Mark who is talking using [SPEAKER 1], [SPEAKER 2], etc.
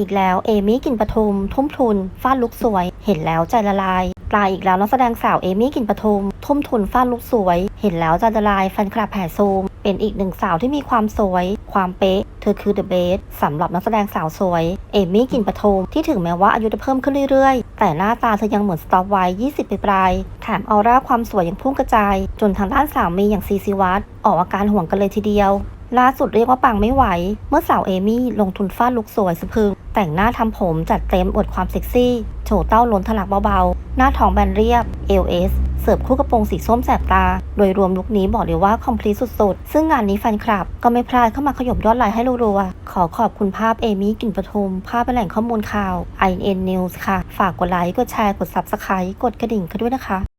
[SPEAKER 1] อีกแล้วเอมี่กลินปทุม ทุ่มทุนฟาดลุกสวย เห็นแล้วใจละลายตายอีกแล้วนักแสดงสาวเอมี่กลินปทุม ทุ่มทุนฟาดลุกสวย เห็นแล้วใจละลายแฟนคลับแห่ซูม เป็นอีกหนึ่งสาวที่มีความสวย ความเป๊ะเธอคือเดอะเบสสำหรับนักแสดงสาวสวย เอมี่กลินปทุมที่ถึงแม้ว่าอายุจะเพิ่มขึ้นเรื่อยๆ แต่หน้าตาเธอยังเหมือนสต็อปไว้20ไปปลายแถมออร่าความสวยยังพุ่งกระจาย จนทางด้านสาวมีอย่างซีซีวัตออกอาการห่วงกันเลยทีเดียว ล่าสุดเรียกว่าปังไม่ไหว เมื่อสาวเอมี่ลงทุนฟาดลุกสวยสะพึง แต่งหน้าทำผมจัดเต็มอวดความเซ็กซี่ โชว์เต้าล้นทะลักเบาๆ หน้าท้องแบนเรียบ LS เสิร์ฟคู่กระโปรงสีส้มแสบตา โดยรวมลุคนี้บอกเลยว่าคอมพลีทสุดๆ ซึ่งงานนี้แฟนคลับ ก็ไม่พลาดเข้ามาขยบยอดไลค์ให้รัวๆ ขอขอบคุณภาพเอมี่กลิ่นปทุม ภาพเป็นแหล่งข้อมูลข่าว IN News ค่ะ ฝากกดไลค์ กดแชร์ กด Subscribe กดกระดิ่งกันด้วยนะคะ